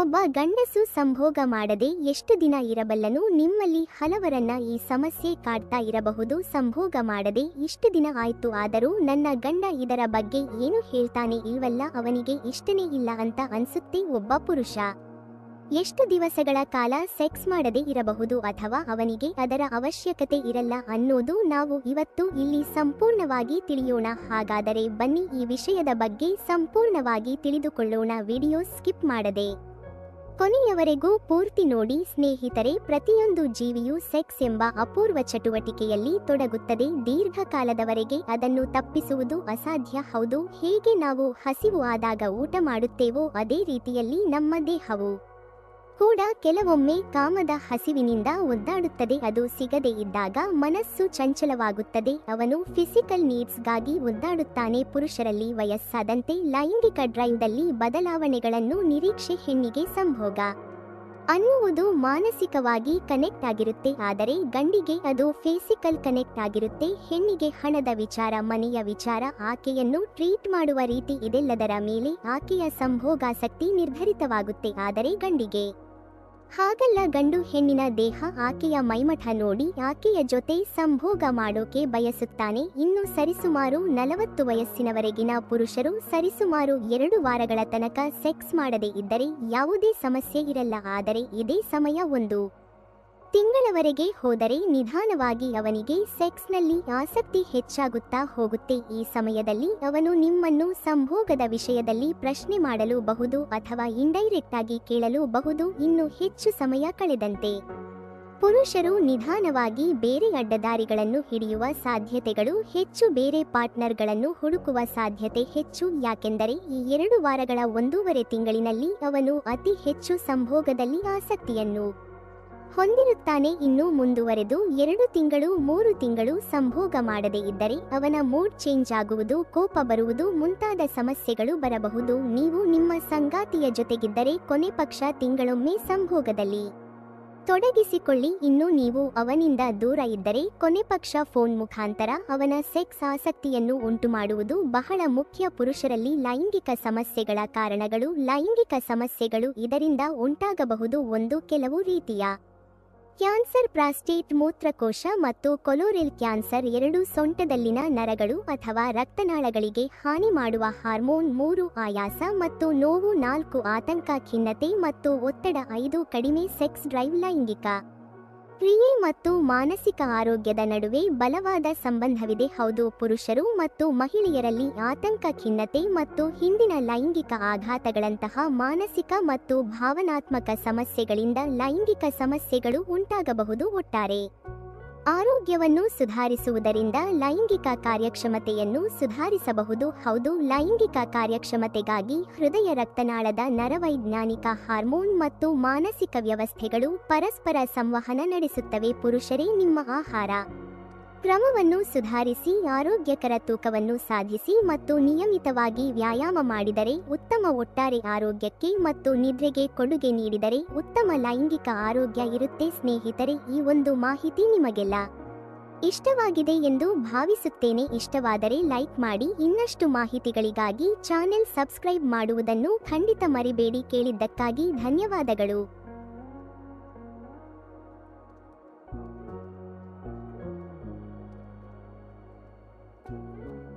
ಒಬ್ಬ ಗಂಡಸು ಸಂಭೋಗ ಮಾಡದೆ ಎಷ್ಟು ದಿನ ಇರಬಲ್ಲನು ನಿಮ್ಮಲ್ಲಿ ಹಲವರನ್ನ ಈ ಸಮಸ್ಯೆ ಕಾಡ್ತಾ ಇರಬಹುದು, ಸಂಭೋಗ ಮಾಡದೆ ಇಷ್ಟು ದಿನ ಆಯ್ತು, ಆದರೂ ನನ್ನ ಗಂಡ ಇದರ ಬಗ್ಗೆ ಏನು ಹೇಳ್ತಾನೆ ಇಲ್ವಲ್ಲ, ಅವನಿಗೆ ಇಷ್ಟನೇ ಇಲ್ಲ ಅಂತ ಅನ್ಸುತ್ತೆ ಒಬ್ಬ ಪುರುಷ. ಎಷ್ಟು ದಿವಸಗಳ ಕಾಲ ಸೆಕ್ಸ್ ಮಾಡದೆ ಇರಬಹುದು ಅಥವಾ ಅವನಿಗೆ ಅದರ ಅವಶ್ಯಕತೆ ಇರಲ್ಲ ಅನ್ನೋದು ನಾವು ಇವತ್ತು ಇಲ್ಲಿ ಸಂಪೂರ್ಣವಾಗಿ ತಿಳಿಯೋಣ. ಹಾಗಾದರೆ ಬನ್ನಿ ಈ ವಿಷಯದ ಬಗ್ಗೆ ಸಂಪೂರ್ಣವಾಗಿ ತಿಳಿದುಕೊಳ್ಳೋಣ, ವಿಡಿಯೋ ಸ್ಕಿಪ್ ಮಾಡದೆ. ಕೊನೆಯವರೆಗೂ ಪೂರ್ತಿ ನೋಡಿ ಸ್ನೇಹಿತರೆ, ಪ್ರತಿಯೊಂದು ಜೀವಿಯು ಸೆಕ್ಸ್ ಎಂಬ ಅಪೂರ್ವ ಚಟುವಟಿಕೆಯಲ್ಲಿ ತೊಡಗುತ್ತದೆ. ದೀರ್ಘಕಾಲದವರೆಗೆ ಅದನ್ನು ತಪ್ಪಿಸುವುದು ಅಸಾಧ್ಯ. ಹೌದು, ಹೇಗೆ ನಾವು ಹಸಿವು ಆದಾಗ ಊಟ ಮಾಡುತ್ತೇವೋ ಅದೇ ರೀತಿಯಲ್ಲಿ ನಮ್ಮ ದೇಹವು. ಕೂಡ ಕೆಲವೊಮ್ಮೆ ಕಾಮದ ಹಸಿವಿನಿಂದ ಒದ್ದಾಡುತ್ತದೆ. ಅದು ಸಿಗದೇ ಇದ್ದಾಗ ಮನಸ್ಸು ಚಂಚಲವಾಗುತ್ತದೆ. ಅವನು ಫಿಸಿಕಲ್ ನೀಡ್ಸ್ಗಾಗಿ ಒದ್ದಾಡುತ್ತಾನೆ. ಪುರುಷರಲ್ಲಿ ವಯಸ್ಸಾದಂತೆ ಲೈಂಗಿಕ ಡ್ರೈವ್ದಲ್ಲಿ ಬದಲಾವಣೆಗಳನ್ನು ನಿರೀಕ್ಷೆ ಹೆಣ್ಣಿಗೆ ಸಂಭೋಗ. ಅನ್ನುವುದು ಮಾನಸಿಕವಾಗಿ ಕನೆಕ್ಟ್ ಆಗಿರುತ್ತೆ. ಆದರೆ ಗಂಡಿಗೆ ಅದು ಫಿಸಿಕಲ್ ಕನೆಕ್ಟ್ ಆಗಿರುತ್ತೆ. ಹೆಣ್ಣಿಗೆ ಹಣದ ವಿಚಾರ, ಮನೆಯ ವಿಚಾರ, ಆಕೆಯನ್ನು ಟ್ರೀಟ್ ಮಾಡುವ ರೀತಿ ಇದೆಲ್ಲದರ ಮೇಲೆ ಆಕೆಯ ಸಂಭೋಗಾಸಕ್ತಿ ನಿರ್ಧರಿತವಾಗುತ್ತೆ. ಆದರೆ ಗಂಡಿಗೆ ಹಾಗಲ್ಲ ಗಂಡು ಹೆಣ್ಣಿನ ದೇಹ ಆಕೆಯ ಮೈಮಠ ನೋಡಿ ಆಕೆಯ ಜೊತೆ ಸಂಭೋಗ ಮಾಡೋಕೆ ಬಯಸುತ್ತಾನೆ. ಇನ್ನು ಸರಿಸುಮಾರು ನಲವತ್ತು ವಯಸ್ಸಿನವರೆಗಿನ ಪುರುಷರು ಸರಿಸುಮಾರು ಎರಡು ವಾರಗಳ ತನಕ ಸೆಕ್ಸ್ ಮಾಡದೇ ಇದ್ದರೆ ಯಾವುದೇ ಸಮಸ್ಯೆ ಇರಲ್ಲ, ಆದರೆ ಇದೇ ಸಮಯ ಒಂದು. ತಿಂಗಳವರೆಗೆ ಹೋದರೆ ನಿಧಾನವಾಗಿ ಅವನಿಗೆ ಸೆಕ್ಸ್ನಲ್ಲಿ ಆಸಕ್ತಿ ಹೆಚ್ಚಾಗುತ್ತಾ ಹೋಗುತ್ತೆ. ಈ ಸಮಯದಲ್ಲಿ ಅವನು ನಿಮ್ಮನ್ನು ಸಂಭೋಗದ ವಿಷಯದಲ್ಲಿ ಪ್ರಶ್ನೆ ಮಾಡಲು ಬಹುದು ಅಥವಾ ಇಂಡೈರೆಕ್ಟ್ ಆಗಿ ಕೇಳಲು ಬಹುದು. ಇನ್ನು ಹೆಚ್ಚು ಸಮಯ ಕಳೆದಂತೆ ಪುರುಷರು ನಿಧಾನವಾಗಿ ಬೇರೆ ಅಡ್ಡದಾರಿಗಳನ್ನು ಹಿಡಿಯುವ ಸಾಧ್ಯತೆಗಳು ಹೆಚ್ಚು ಬೇರೆ ಪಾರ್ಟ್ನರ್ಗಳನ್ನು ಹುಡುಕುವ ಸಾಧ್ಯತೆ ಹೆಚ್ಚು. ಯಾಕೆಂದರೆ ಈ ಎರಡು ವಾರಗಳ ಒಂದೂವರೆ ತಿಂಗಳಿನಲ್ಲಿ ಅವನು ಅತಿ ಹೆಚ್ಚು ಸಂಭೋಗದಲ್ಲಿ ಆಸಕ್ತಿಯನ್ನು ಹೊಂದಿರುತ್ತಾನೆ ಇನ್ನು ಮುಂದುವರೆದು ಎರಡು ತಿಂಗಳು, ಮೂರು ತಿಂಗಳು ಸಂಭೋಗ ಮಾಡದೇ ಇದ್ದರೆ ಅವನ ಮೂಡ್ ಚೇಂಜ್ ಆಗುವುದು, ಕೋಪ ಬರುವುದು, ಮುಂತಾದ ಸಮಸ್ಯೆಗಳು ಬರಬಹುದು. ನೀವು ನಿಮ್ಮ ಸಂಗಾತಿಯ ಜೊತೆಗಿದ್ದರೆ ಕೊನೆ ಪಕ್ಷ ತಿಂಗಳೊಮ್ಮೆ ಸಂಭೋಗದಲ್ಲಿ ತೊಡಗಿಸಿಕೊಳ್ಳಿ. ಇನ್ನು ನೀವು ಅವನಿಂದ ದೂರ ಇದ್ದರೆ ಕೊನೆ ಪಕ್ಷ ಫೋನ್ ಮುಖಾಂತರ ಅವನ ಸೆಕ್ಸ್ ಆಸಕ್ತಿಯನ್ನು ಉಂಟುಮಾಡುವುದು ಬಹಳ ಮುಖ್ಯ. ಪುರುಷರಲ್ಲಿ ಲೈಂಗಿಕ ಸಮಸ್ಯೆಗಳ ಕಾರಣಗಳು ಲೈಂಗಿಕ ಸಮಸ್ಯೆಗಳು ಇದರಿಂದ ಉಂಟಾಗಬಹುದು. ಒಂದು, ಕೆಲವು ರೀತಿಯ ಕ್ಯಾನ್ಸರ್ ಪ್ರಾಸ್ಟೇಟ್ ಮೂತ್ರಕೋಶ ಮತ್ತು ಕೊಲೋರೆಲ್ ಕ್ಯಾನ್ಸರ್ ಎರಡು ಸೊಂಟದಲ್ಲಿನ ನರಗಳು ಅಥವಾ ರಕ್ತನಾಳಗಳಿಗೆ ಹಾನಿ ಮಾಡುವ ಹಾರ್ಮೋನ್ ಮೂರು ಆಯಾಸ ಮತ್ತು ನೋವು ನಾಲ್ಕು ಆತಂಕ ಖಿನ್ನತೆ ಮತ್ತು ಒತ್ತಡ ಐದು ಕಡಿಮೆ ಸೆಕ್ಸ್ ಡ್ರೈವ್ ಲೈಂಗಿಕ ಕ್ರಿಯೆ ಮತ್ತು ಮಾನಸಿಕ ಆರೋಗ್ಯದ ನಡುವೆ ಬಲವಾದ ಸಂಬಂಧವಿದೆ. ಹೌದು, ಪುರುಷರು ಮತ್ತು ಮಹಿಳೆಯರಲ್ಲಿ ಆತಂಕ, ಖಿನ್ನತೆ ಮತ್ತು ಹಿಂದಿನ ಲೈಂಗಿಕ ಆಘಾತಗಳಂತಹ ಮಾನಸಿಕ ಮತ್ತು ಭಾವನಾತ್ಮಕ ಸಮಸ್ಯೆಗಳಿಂದ ಲೈಂಗಿಕ ಸಮಸ್ಯೆಗಳು ಉಂಟಾಗಬಹುದು ಒಟ್ಟಾರೆ. ಆರೋಗ್ಯವನ್ನು ಸುಧಾರಿಸುವುದರಿಂದ ಲೈಂಗಿಕ ಕಾರ್ಯಕ್ಷಮತೆಯನ್ನು ಸುಧಾರಿಸಬಹುದು. ಹೌದು, ಲೈಂಗಿಕ ಕಾರ್ಯಕ್ಷಮತೆಗಾಗಿ ಹೃದಯ ರಕ್ತನಾಳದ ನರವೈಜ್ಞಾನಿಕ ಹಾರ್ಮೋನ್ ಮತ್ತು ಮಾನಸಿಕ ವ್ಯವಸ್ಥೆಗಳು ಪರಸ್ಪರ ಸಂವಹನ ನಡೆಸುತ್ತವೆ. ಪುರುಷರೇ, ನಿಮ್ಮ ಆಹಾರ. ಕ್ರಮವನ್ನು ಸುಧಾರಿಸಿ, ಆರೋಗ್ಯಕರ ತೂಕವನ್ನು ಸಾಧಿಸಿ ಮತ್ತು ನಿಯಮಿತವಾಗಿ ವ್ಯಾಯಾಮ ಮಾಡಿದರೆ ಉತ್ತಮ ಒಟ್ಟಾರೆ ಆರೋಗ್ಯಕ್ಕೆ ಮತ್ತು ನಿದ್ರೆಗೆ ಕೊಡುಗೆ ನೀಡಿದರೆ ಉತ್ತಮ ಲೈಂಗಿಕ ಆರೋಗ್ಯ ಇರುತ್ತೆ ಸ್ನೇಹಿತರೆ, ಈ ಒಂದು ಮಾಹಿತಿ ನಿಮಗೆಲ್ಲ ಇಷ್ಟವಾಗಿದೆ ಎಂದು ಭಾವಿಸುತ್ತೇನೆ. ಇಷ್ಟವಾದರೆ ಲೈಕ್ ಮಾಡಿ, ಇನ್ನಷ್ಟು ಮಾಹಿತಿಗಳಿಗಾಗಿ ಚಾನೆಲ್ ಸಬ್ಸ್ಕ್ರೈಬ್ ಮಾಡುವುದನ್ನು ಖಂಡಿತ ಮರಿಬೇಡಿ. ಕೇಳಿದ್ದಕ್ಕಾಗಿ ಧನ್ಯವಾದಗಳು. Música